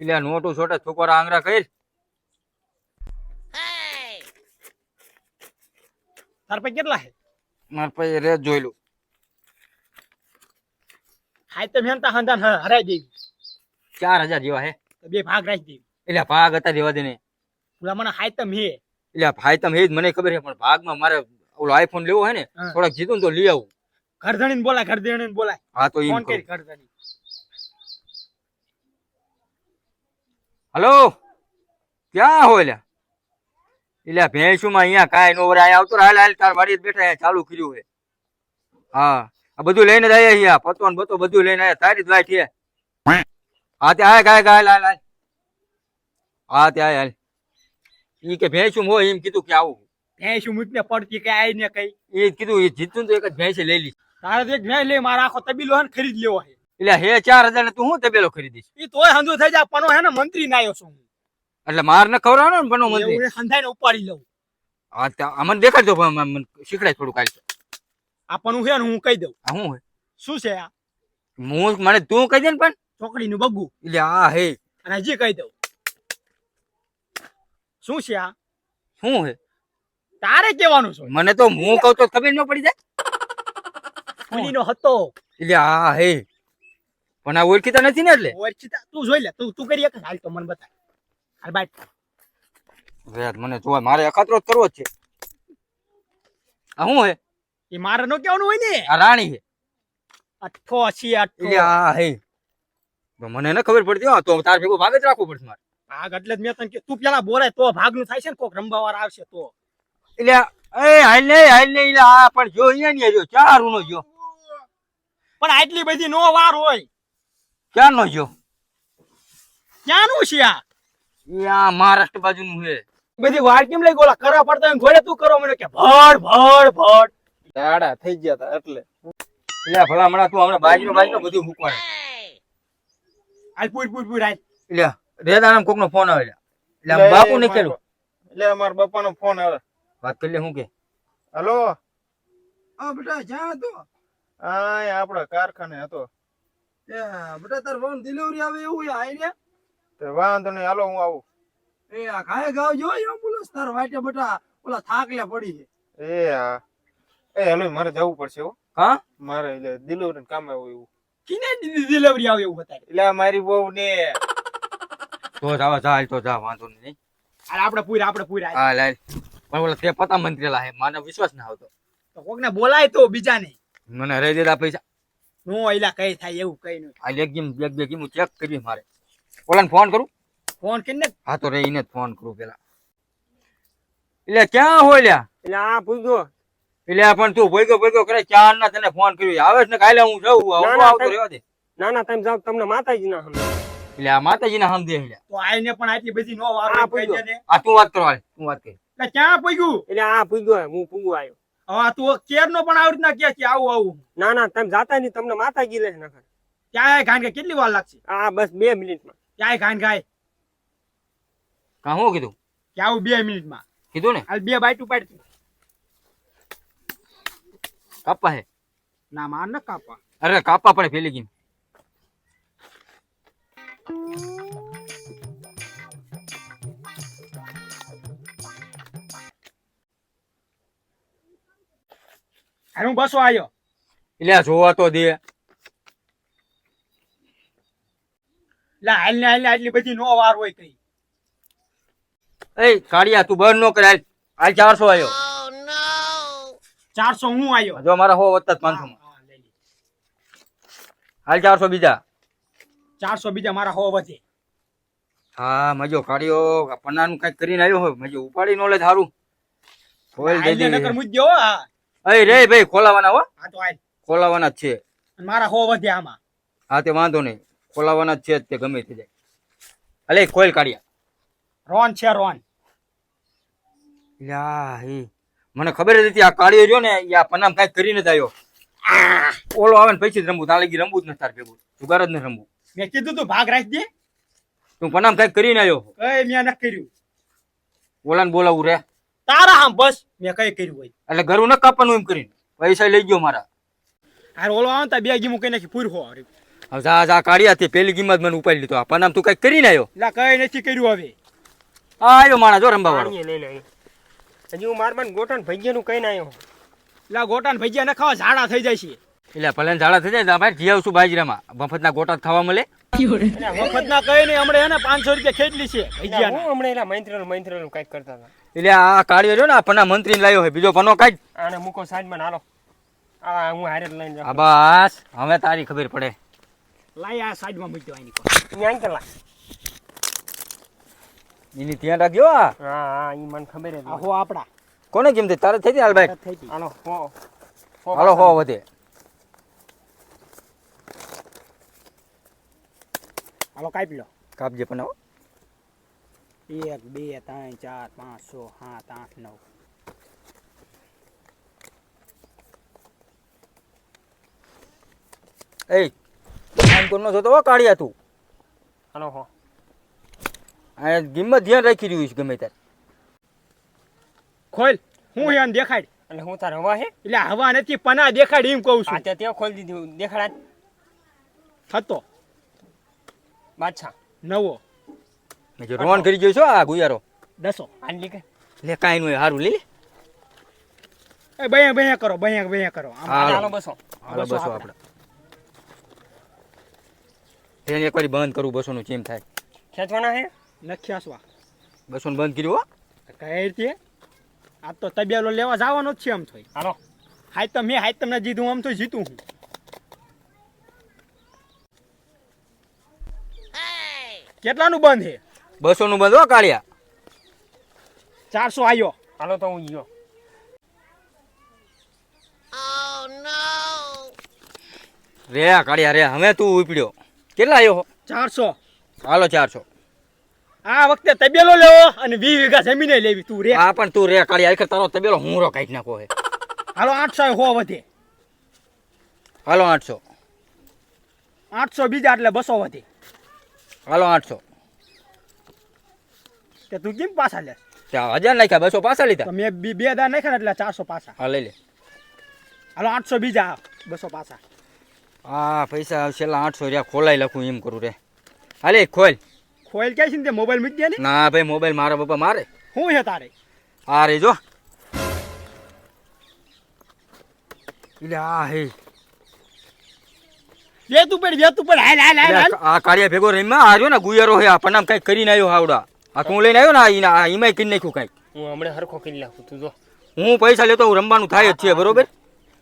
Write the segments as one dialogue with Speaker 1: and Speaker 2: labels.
Speaker 1: એટલે નોટું છોટે છોકરા આંગરા કરી
Speaker 2: તાર પાસે કેટલા છે?
Speaker 1: માર પછી જોઈ લો.
Speaker 2: હાય તો મહેનતા હંધાન હરાઈ દેવી.
Speaker 1: ચાર હજાર જેવા હે.
Speaker 2: તો બે ભાગ રાખી દેવી.
Speaker 1: એટલે ભાગ હતા રેવા દે ને
Speaker 2: પેલા મને હાય તમ હે
Speaker 1: એટલે ભાઈ તમ હે જ મને ખબર છે પણ ભાગમાં મારે ઓલો આઈફોન લેવો હે ને
Speaker 2: હા.
Speaker 1: થોડાક જીતું ને તો લઈ આવું.
Speaker 2: ઘર ધણીને બોલાય ઘર ધણીને બોલાય.
Speaker 1: હા તો
Speaker 2: ફોન કરી.
Speaker 1: કરું.
Speaker 2: ઘર ધણી
Speaker 1: હલો? ક્યાં હો લ્યા એટલે ભેંસુમાં અહીંયા કાંઈ નો વરે આવતો હાલ હાલ તાર વાડી બેઠા ચાલુ કર્યું હે હા આ બધું લઈને જ આયા અહીંયા પતો ને બતો બધું લઈને આવ્યા તારી જ વાઈટ છે. હા તે આય ગાય ગાય હાલ હાલ હા તે આય હાલ. ઈ કે ભેંસું હોય એમ કીધું કે આવું.
Speaker 2: ભેંસ મૂકને પડતી કે આઈ ને કઈ.
Speaker 1: એ કીધું. એ જીતું તો એક જ ભેંસે લઈ લી
Speaker 2: તારે એક ભેંસ લઈ મારા આખો તબીલો હે ખરીદ લેવો છે
Speaker 1: એટલે હે ચાર હજાર ને તું હું તબેલો ખરીદીશ
Speaker 2: એ તોય હંધો થઈ જાય પણ હે ને મંત્રી ના આવ્યો છું
Speaker 1: એટલે માર ને ખવડાવવાનો ને પણ મંત્રી?
Speaker 2: હંધાઈ ને ઉપાડી લઉં.
Speaker 1: હા અમને દેખાડજો પણ શીખડાય થોડું કાઢી
Speaker 2: આપણું પણ છે ને હું કહી દઉં.
Speaker 1: હું
Speaker 2: શું છે આ?
Speaker 1: હું મને તું કહી દે ને પણ.
Speaker 2: ચોકડીનું બગુ.
Speaker 1: એટલે આ હે.
Speaker 2: અને હજી કહી દઉં. શું છે આ?
Speaker 1: શું હે?
Speaker 2: તારે કેવાનું છે?
Speaker 1: મને તો હું કહું તો ખબર ન પડી જાય.
Speaker 2: ફૂલીનો હતો.
Speaker 1: એટલે આ હે. પણ આ ઓળખીતા નથી ને એટલે?
Speaker 2: ઓળખીતા? તું જોઈ લે તું તું કરી એક હાલ તો મને બતા હાલ બાય
Speaker 1: વેદ મને જોવા મારે અખાતરો જ કરવો છે. આ શું હે?
Speaker 2: એ મારે નો કેવાનું હોય ને.
Speaker 1: આ રાણી હે.
Speaker 2: અઠ્ઠો અછી અઠ્ઠો.
Speaker 1: આ હે. મને ન ખબર પડતી હો તો તાર ભેગો ભાગ જ રાખવો પડશે મારે.
Speaker 2: ભાગ એટલે જ મેં તને કે તું પેલા બોરાય તો ભાગનું થાય છે ને કોક? રમવા વાળા આવશે તો.
Speaker 1: એટલે એ હાલ ને હાલ ને આ પણ જો અહીંયા નહીં જો ચાર નો જો.
Speaker 2: પણ આટલી બધી નો વાર હોય.
Speaker 1: ક્યાં નો જો
Speaker 2: ક્યાંનું છે આ?
Speaker 1: એ આ મહારાષ્ટ્ર બાજુનું છે.
Speaker 2: બધી વાર કેમ લઈ ગોલા? કરવા પડતા હોય ઘોડે તું કરો? મને કે ભડ ભડ ભડ.
Speaker 3: દાડા થઈ ગયા તા એટલે.
Speaker 1: એટલે ભલા મણા તું હમણાં બાજરો બાજરો બધું મૂકવાડે
Speaker 2: હાલ પૂર પૂર પૂર હાલ.
Speaker 1: એટલે રેદાનામ કોક નો ફોન આવે એટલે આમ બાપુ ને કેલું
Speaker 3: એટલે અમારા બાપાનો ફોન આવે.
Speaker 1: વાત કરી લે હું કે?
Speaker 3: હલો?
Speaker 4: હા બેટા જ્યાં હતો.
Speaker 3: આ આપડા કારખાને હતો.
Speaker 4: બેટા તાર ફોન ડિલિવરી આવે એવું આઈ ને?
Speaker 3: તે વાંધો નહીં હાલો હું આવું.
Speaker 4: એ આ કાય ગાવ જો એમ્બ્યુલન્સ તાર વાટે બેટા ઓલા થાકલે પડી છે.
Speaker 3: એ હા એ હેલો મારે જવું પડશે હો.
Speaker 1: હા?
Speaker 3: મારે એટલે ડિલિવરી કામ આવ્યું એવું.
Speaker 2: કિને ડિલિવરી આવે એવું બતાય?
Speaker 3: એટલે મારી બહુ ને.
Speaker 1: તો જાવ જા તો જા વાંધો નહીં
Speaker 2: અરે આપણે પૂર આપણે પૂર
Speaker 1: હા લાલ પણ ઓલા તે પતા મંત્રી લાહે મને વિશ્વાસ ના આવતો.
Speaker 2: તો કોકને બોલાય તો બીજાને.
Speaker 1: મને રહી દેતા પૈસા
Speaker 2: નો એલા કઈ થાય એવું કઈ નહીં
Speaker 1: આ એક ગીમ એક બે ગીમ ચેક કરી મારે. ઓલાને ફોન કરું?
Speaker 2: ફોન કરીને
Speaker 1: હા તો રે એને ફોન કરું પેલા. એટલે ક્યાં હોય લ્યા?
Speaker 5: એટલે આ પૂછ્યો
Speaker 1: એટલે પણ તું ભોગો ભોગો કરે ચાર ના તને ફોન કર્યો? આવે છે ને કાલે હું જઉં આવતો રહેવા દે.
Speaker 5: ના ના તમે જાઓ તમને માતાજી ના સમજે.
Speaker 1: એટલે આ માતાજી ના સમજે એટલે
Speaker 2: તો આઈને પણ આટલી બધી નો વાર
Speaker 5: હા, પૂછ્યો.
Speaker 1: આ તું વાત કરવા તું વાત કરી.
Speaker 2: એટલે ક્યાં પૂગ્યું
Speaker 5: એટલે આ પૂગ્યો હું પૂગો આવ્યો
Speaker 2: હવે તું કેર નો પણ આવી રીતના કે છે આવું આવું.
Speaker 5: ના ના તમે જાતા નહીં તમને માતાજી લે નખર
Speaker 2: ક્યાં ગાન કે કેટલી વાર લાગશે?
Speaker 5: હા બસ બે મિનિટમાં.
Speaker 2: ક્યાં ગાન ગાય?
Speaker 1: કા હું કીધું?
Speaker 2: કે આવું બે મિનિટમાં.
Speaker 1: કીધું ને?
Speaker 2: હાલ બે બાઈટ ઉપાડ
Speaker 1: કાપા હે?
Speaker 2: ના માર ન કાપા
Speaker 1: અરે કાપા પણ ફેલી ગીમ
Speaker 2: હું બસો આવ્યો
Speaker 1: એટલે જોવા તો દે.
Speaker 2: હાલ ને હાલ ને આટલી બધી નો વાર હોય કઈ.
Speaker 1: એ કાળિયા તું બંધ નો કરે હાલ હાલ ચારસો આવ્યો
Speaker 2: ચારસો હું આવ્યો
Speaker 1: જો મારા હો વત્તા પાંચસો માં.
Speaker 2: હા, લઈ લે.
Speaker 1: હાલ ચારસો બીજા.
Speaker 2: ચારસો બીજા મારા હો વધે.
Speaker 1: હા મજો કાઢ્યો પન્નાનું કંઈક કરીને આવ્યો હોય. મજો ઉપાડી નો લે થારું ખોલ દે
Speaker 2: હાલ ને નકર મુજ્જો હો.
Speaker 1: અય રે ભાઈ ખોલાવાના હો.
Speaker 2: હા તો આય.
Speaker 1: ખોલાવાના જ છે.
Speaker 2: મારા હો વધે આમાં.
Speaker 1: હા તે વાંધો નહીં. ખોલાવાના જ છે જ તે ગમે તે જાય. અલે કોઈલ કાઢ્યા.
Speaker 2: રોન છે રોન.
Speaker 1: યા હી. મને ખબર જ હતી આ કાળીઓ રહ્યો ને આ પનામ કંઈક કરીને જ આવ્યો. ઓલો આવે ને પછી જ રમવું. તાર લગી રમવું જ નથી તાર ભેગું. જુગાર જ ન રમવું.
Speaker 2: મેં કીધું તું ભાગ રાખી દે.
Speaker 1: તું પન્નામ કંઈક કરીને આવ્યો.
Speaker 2: કઈ મેં ન કર્યું.
Speaker 1: ઓલાને બોલાવું રે.
Speaker 2: તારા આમ બસ. મેં કઈ કર્યું હોય.
Speaker 1: એટલે ઘરું ન કાપવાનું એમ કરીને. પૈસા લઈ ગયો મારા.
Speaker 2: હાર ઓલો આવે તા બે ગીમું કઈ નાખી પૂર હો
Speaker 1: હવે જા જા કાઢ્યા તે પેલી જ મને ઉપાડી લીધો. પણ આમ તું કંઈક કરી આવ્યો
Speaker 2: લા કઈ નથી કર્યું હવે.
Speaker 1: આ આવ્યો માણા જો રંબા વાળો
Speaker 5: લઈ લઈને આવ્યો હજી હું મારબાન ગોઠણ કઈ કહીને આવ્યો
Speaker 2: લા ગોટાને ભજીયા ન ખાવા ઝાડા થઈ જાય છે.
Speaker 1: એટલે ભલે ઝાડા થઈ જાય તો ભાઈ જી આવશું બાજરામાં. મફતના ગોટા ખાવા મળે.
Speaker 2: એટલે મફત ના કઈ નહીં હમણાં એને પાંચસો રૂપિયા ખેટલી છે
Speaker 5: એટલે
Speaker 2: ભજીયા
Speaker 5: હું હમણાં એલા મૈત્રેલું મૈત્રેલું કંઈક કરતા હતા.
Speaker 1: એટલે આ કાઢ્યો રહ્યો ને આ પના મંત્રીને લાવ્યો હોય બીજો પનો કાઢ.
Speaker 5: આને મૂકો સાઈડમાં હાલો. આ હું હારે લઈને જાઉં.
Speaker 1: બસ હવે તારી ખબર પડે.
Speaker 2: લાય આ સાઈડમાં મૂકી કો.
Speaker 1: એની ત્યાં રાખ્યો આ.
Speaker 5: હા. હા ઈ મને ખબર
Speaker 2: હો આપડા
Speaker 1: કોને કેમ થઈ તારે થઈ જાય હાલભાઈ
Speaker 2: થઈ આનો
Speaker 5: હાલો હો. હો
Speaker 1: હાલો હો વધે.
Speaker 2: હાલો કાપી લો.
Speaker 1: કાપજે પણ.
Speaker 2: એક બે ત્રણ ચાર પાંચ છ સાત આઠ નવ.
Speaker 1: એ આમ કોણ નો જોતો હો કાઢ્યા તું.
Speaker 5: હાલો હો.
Speaker 1: આ કિંમત ધ્યાન રાખી રહ્યું છે ગમે ત્યારે.
Speaker 2: ખોલ હું યાન દેખાડ.
Speaker 5: એટલે હું તાર હવા હે?
Speaker 2: એટલે હવા નથી પના દેખાડ એમ કહું છું.
Speaker 5: ત્યાં ત્યાં ખોલી દીધું દેખાડા
Speaker 2: થતો.
Speaker 5: બાદશાહ.
Speaker 2: નવો.
Speaker 1: મેં જો રોન કરી ગયો છો આ ગુયારો.
Speaker 2: દસો.
Speaker 5: હાલ કે.
Speaker 1: લે કાઈ નું હારું લે લે.
Speaker 2: એ બયા બયા કરો બયા બયા કરો. આમ.
Speaker 5: હાલો બસો.
Speaker 1: હાલો બસો આપણે તેને એક વાર બંધ કરું બસો નું ચેમ થાય.
Speaker 5: ખેંચવાના હે?
Speaker 2: નથી આસવા
Speaker 1: બસો બંધ કર્યું હો.
Speaker 2: કઈ રીતે? આ તો તબિયાલો લેવા જવાનો જ છે આમ થોય
Speaker 5: હાલો.
Speaker 2: હાય તો મેં હાય તમને જીધું આમ તો જીતું હું. કેટલાનું બંધ છે?
Speaker 1: બસો નું બંધ હો કાઢ્યા
Speaker 2: ચારસો આવ્યો
Speaker 5: હાલો તો હું ગયો.
Speaker 1: રે કાઢ્યા રે હવે તું ઉપડ્યો. કેટલા આવ્યો
Speaker 2: ચારસો.
Speaker 1: હાલો ચારસો.
Speaker 2: આ વખતે તબેલો લેવો અને વી વીઘા જમીને લેવી. તું રે.
Speaker 1: હા પણ તું રે કાઢ્યા એક તારો તબેલો હું રો કાઢી નાખો હે?
Speaker 2: હાલો આઠસો હો વધે.
Speaker 1: હાલો આઠસો.
Speaker 2: આઠસો બીજા એટલે બસો વધે.
Speaker 1: હાલો આઠસો.
Speaker 2: કે તું કેમ પાછા લે?
Speaker 1: હજાર નાખ્યા બસો પાછા લીધા.
Speaker 2: મેં બે હજાર નાખ્યા એટલે ચારસો પાછા.
Speaker 1: હા લઈ લે.
Speaker 2: હાલો આઠસો બીજા બસો પાછા.
Speaker 1: આ પૈસા છેલ્લા આઠસો રહ્યા ખોલાઈ લખું એમ કરું રે. હાલે ખોલ.
Speaker 2: ખોલ ક્યાં છે ને તે મોબાઈલ મૂકી દે ને
Speaker 1: ના ભાઈ મોબાઈલ મારા પપ્પા મારે.
Speaker 2: શું છે તારે?
Speaker 1: આ રે જો. એટલે આ હે.
Speaker 2: વેતું પડ વેતું પડ હાલ હાલ હાલ
Speaker 1: આ કાળિયા ભેગો રહીમાં આ રહ્યો ને ગુયારો હે આ પનામ કઈ કરીને આવ્યો હાવડા. આ તું લઈને આવ્યો ને આ ઈના- આ ઈમાય કરી નાખ્યું કઈ
Speaker 5: હું હમણે હરખો કરી નાખું તું જો.
Speaker 1: હું પૈસા લેતો હું રમવાનું થાય જ છે બરોબર?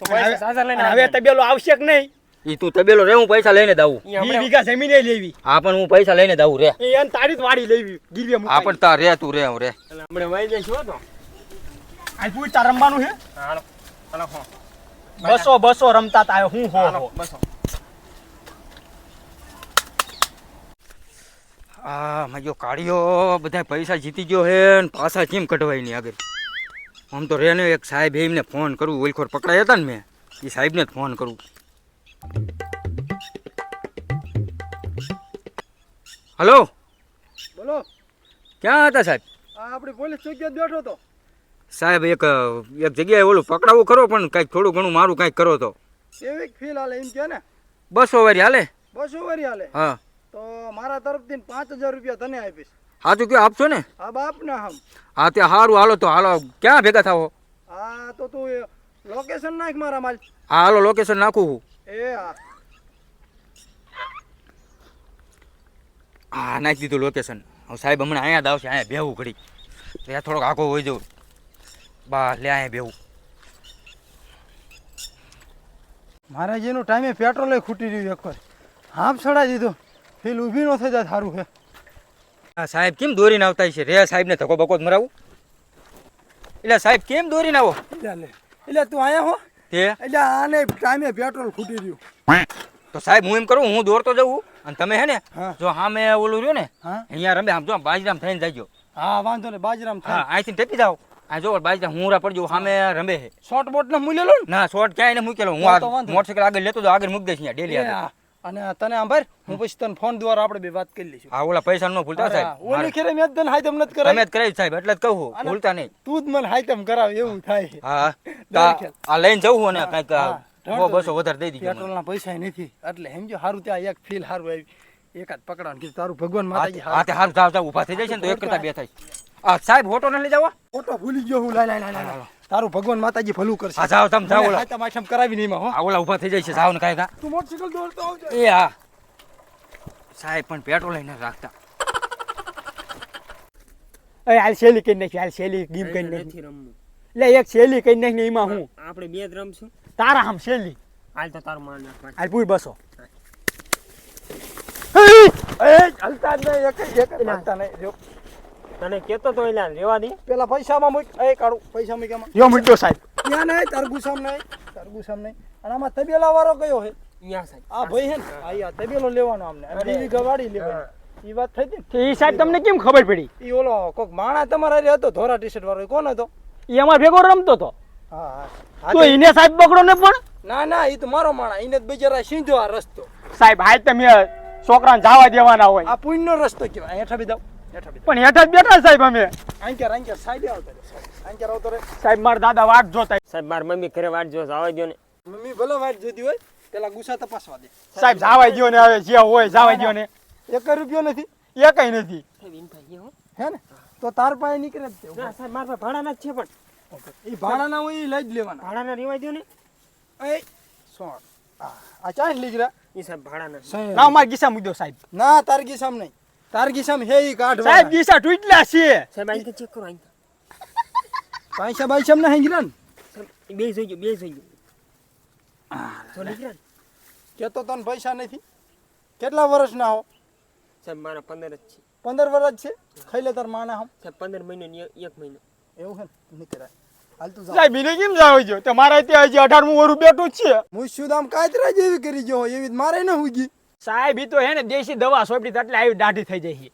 Speaker 5: તો પૈસા સાજા લઈને
Speaker 2: હવે તબેલો આવશે કે નહીં?
Speaker 1: ઈ તું તબેલો રે હું પૈસા લઈને દાવું
Speaker 5: ઈ
Speaker 2: વીઘા જમીને લેવી.
Speaker 1: આ પણ હું પૈસા લઈને દાવું રે.
Speaker 2: એ એને તારી જ વાડી લેવી ગીરવે
Speaker 1: આ
Speaker 2: મુકાઈ.
Speaker 1: પણ તાર રે તું રે રે.
Speaker 5: હમણે વાઈ જઈશ હો તો.
Speaker 2: આ પૂછ તાર રમવાનું છે
Speaker 5: હાલો હાલો હો.
Speaker 2: બસો બસો રમતા તા હું હો.
Speaker 5: બસો.
Speaker 1: આ માજો કાઢ્યો બધા પૈસા જીતી ગયો હે ને પાછા કેમ કઢવાય નહીં આગળ? આમ તો રહેને એક સાહેબ એમને ફોન કરું ઓલખોર પકડાયા હતા ને મેં એ સાહેબને જ ફોન કરું. હલો?
Speaker 4: બોલો.
Speaker 1: ક્યાં હતા સાહેબ?
Speaker 4: આપણે પોલીસ ચોકીએ બેઠો તો
Speaker 1: સાહેબ એક એક જગ્યાએ ઓલું પકડાવું ખરો પણ કાંઈક થોડું ઘણું મારું કાંઈક કરો તો.
Speaker 4: એવી ફીલ હાલે એમ કે ને.
Speaker 1: બસો વારી હાલે?
Speaker 4: બસો વારી હાલે.
Speaker 1: હા.
Speaker 4: તો મારા તરફથી પાંચ હજાર રૂપિયા તને આપીશ.
Speaker 1: સાચું કયો આપશો ને?
Speaker 4: હા બાપ ને હમ
Speaker 1: હા ત્યાં સારું હાલો તો હાલો ક્યાં ભેગા થાવો?
Speaker 4: હા તો તું લોકેશન નાખ મારા માલ.
Speaker 1: હા હાલો લોકેશન નાખું હું.
Speaker 4: એ હા.
Speaker 1: હા નાખી દીધું લોકેશન હવે સાહેબ હમણાં અહીંયા જ આવશે અહીંયા બેહવું ઘડી. ત્યાં થોડોક આખો હોય જવું બા લે અહીંયા બેહવું
Speaker 4: મારા જેનું ટાઈમે પેટ્રોલ ખૂટી રહ્યું એક વાર. હાફ ચડાવી દીધો. ફીલ ઊભી ન થઈ જાય સારું છે
Speaker 1: આ સાહેબ કેમ દોરીને આવતા છે રે સાહેબને ધક્કો બકો મરાવું. એટલે સાહેબ કેમ દોરીને આવો?
Speaker 4: એટલે એટલે તું આયા હો.
Speaker 1: તે?
Speaker 4: એટલે આને ટાઈમે પેટ્રોલ ફૂટી રહ્યું
Speaker 1: તો સાહેબ હું એમ કરું હું દોરતો જઉં અને તમે હે ને. જો સામે ઓલું રહ્યું ને અહીંયા રમે આમ જો બાજરામ થઈને જાયજો
Speaker 4: હા વાંધો નહીં બાજરામ
Speaker 1: હા અહીંથી ટેપી જાઓ. આ જો બાજરા હું રા પડજો સામે રમે છે
Speaker 4: શોર્ટ બોટ ને મૂકેલો ને?
Speaker 1: ના શોર્ટ ક્યાંય ને મૂકેલો. હું મોટરસાઇકલ આગળ લેતો તો આગળ મૂકી દઈશ અહીંયા ડેલી આગળ.
Speaker 4: અને તને આંભાર હું પછી તને ફોન દ્વારા આપણે બે વાત કરી લઈશું.
Speaker 1: હા ઓલા પૈસા નો ભૂલતા સાહેબ.
Speaker 4: ઓલી ખેરે મેં તને હાઈતમ નથી કરાવી.
Speaker 1: જ કરાવી સાહેબ એટલે જ કહું ભૂલતા નહીં.
Speaker 4: તું જ મને હાઈતમ કરાવ એવું થાય.
Speaker 1: હા. આ લઈને જવું અને કંઈક બસો વધારે દઈ દીધું પેટ્રોલ
Speaker 4: ના પૈસા નથી. એટલે સમજો સારું ત્યાં એક ફીલ સારું આવી. એકાદ પકડવાનું કીધું તારું ભગવાન માતાજી
Speaker 1: હા તે હારું જાવ જાવ ઊભા થઈ જાય છે ને તો એક કરતા બે થાય. આ સાહેબ ઓટો નથી લઈ જાવ
Speaker 4: ઓટો ભૂલી ગયો હું. લાય લાય લાય લાય તારું ભગવાન માતાજી ભલું કરશે.
Speaker 1: જાવ તમે જાઓ ઓલા.
Speaker 4: માથામાં કરાવી નહીં હો.
Speaker 1: આ ઓલા ઊભા થઈ જાય છે જાવ ને કાંઈ
Speaker 4: તું મોટરસાઇકલ દોડતો આવજે.
Speaker 1: એ હા. સાહેબ પણ પેટ્રોલ લઈને રાખતા.
Speaker 2: એ હાલ શેલી કરી નાખી હાલ શેલી ગીમ કરી નાખી. લે એક શેલી કરી નાખી એમાં હું?
Speaker 5: આપણે બે જ રમશું.
Speaker 2: તારા આમ શેલી
Speaker 5: હાલ તો તારું માન નાખ.
Speaker 2: હાલ પૂરી બસો. એ હલતા નહીં એક એક હલતા નહીં. જો,
Speaker 5: તને કેતો તો એલા રેવા દે
Speaker 4: પેલા પૈસામાં મૂક. એ કાઢું પૈસા મૂક્યામાં
Speaker 2: યો મૂક્યો સાહેબ.
Speaker 4: ત્યાં નહીં તાર ગુસામ નહીં. તાર ગુસામ નહીં. અને આમાં તબેલા વાળો કયો હે
Speaker 5: અહીંયા સાહેબ.
Speaker 4: આ ભાઈ હે ને? આ તબેલો લેવાનો અમને અને બે વીઘા લેવાની. ઈ વાત થઈ હતી
Speaker 2: એ સાહેબ તમને કેમ ખબર પડી?
Speaker 4: ઈ ઓલો કોક માણા તમારા હારે હતો ધોરા ટી શર્ટ વાળો કોણ હતો?
Speaker 2: એ અમાર ભેગો રમતો હતો.
Speaker 4: હા
Speaker 2: તો એને સાહેબ પકડો ને પણ?
Speaker 4: ના ના ઈ તો મારો માણા. ઈને જ બિચારા સીધો આ રસ્તો.
Speaker 2: સાહેબ હાલ તમે છોકરાને જવા દેવાના હોય.
Speaker 4: આ પુણ્યનો રસ્તો કહેવાય. હેઠા બી બી
Speaker 2: પણ હેઠા જ બેઠા સાહેબ અમે.
Speaker 4: આંકેર આંકેર સાહેબ આવતા રે આંકેર આવતો રે
Speaker 2: સાહેબ માર દાદા વાટ જોતા
Speaker 5: સાહેબ માર મમ્મી ઘરે વાટ જોસ આવવા દો ને.
Speaker 4: મમ્મી ભલે વાટ જોતી હોય પેલા ગુસ્સા તપાસવા દે.
Speaker 2: સાહેબ જાવા દો ને હવે જે હોય જાવા દો ને.
Speaker 4: એક રૂપિયો નથી.
Speaker 2: એ કઈ નથી.
Speaker 5: હો.
Speaker 4: હે ને? તો તાર પાસે નીકળે જ તે.
Speaker 5: ના સાહેબ મારા પાસે ભાડાના જ છે પણ.
Speaker 4: એ ભાડાના હોય એ લઈ જ લેવાના.
Speaker 5: ભાડાના રેવા દો ને.
Speaker 4: એ સોણ. આ આ ચાર લીગરા
Speaker 5: એ સાહેબ ભાડાના.
Speaker 2: ના મારા ગીસા દો સાહેબ.
Speaker 4: ના તાર ગીસામ નહીં. તાર ગીસામ હે ઈ કાઢ
Speaker 2: સાહેબ ગીસા તૂટલા છે.
Speaker 5: સાહેબ અહીં ચેક કરો અહીં
Speaker 4: પૈસા પૈસા ને હેંગરા ને.
Speaker 5: સાહેબ બે જોઈ ગયો બે જોઈ ગયો. તો નીકળ્યા ને.
Speaker 4: કેતો તને પૈસા નથી. કેટલા વર્ષના હો?
Speaker 5: સાહેબ મારા પંદર જ છે.
Speaker 4: પંદર વર્ષ છે? ખાઈ લે તાર માના હમ.
Speaker 5: સાહેબ પંદર મહિનો ને એક- એક મહિનો.
Speaker 4: એવું હે ને? નીકળાય હાલ તું જા
Speaker 2: સાહેબ એને કેમ જાવ છો? તમારે ત્યાં હજી અઢારમું વરું બેઠું જ છે.
Speaker 4: મુશુદામ કાતરા જેવી કરી ગયો એવી જ મારે ન હુગી
Speaker 2: સાહેબ ઈ તો હે ને દેશી દવા સોપડી તો એટલે આવી દાઢી થઈ જાય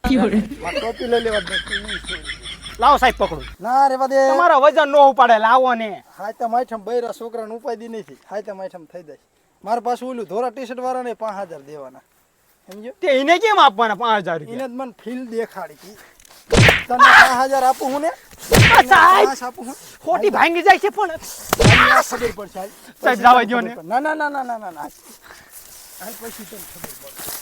Speaker 4: ટોપી લઈ લેવા
Speaker 2: લાવો સાહેબ પકડો.
Speaker 4: ના રે બધે
Speaker 2: તમારા વજન નો ઉપાડે લાવો ને.
Speaker 4: હાથે માઠમ બૈરા છોકરાને ઉપાધી નથી. હાથે માઠમ થઈ જાય. મારા પાસે ઓલું ધોરા ટી શર્ટ વાળાને પાંચ હજાર દેવાના. સમજો
Speaker 2: તે એને કેમ આપવાના પાંચ હજાર
Speaker 4: એને જ મને ફીલ દેખાડી હતી તને પાંચ હજાર આપું હું ને? હું?
Speaker 2: ખોટી ભાંગી જાય છે પણ.
Speaker 4: ખબર પડશે
Speaker 2: સાહેબ, જવા દ્યો ને.
Speaker 4: ના ના ના ના ના ના. ના હાલ પછી તને ખબર પડશે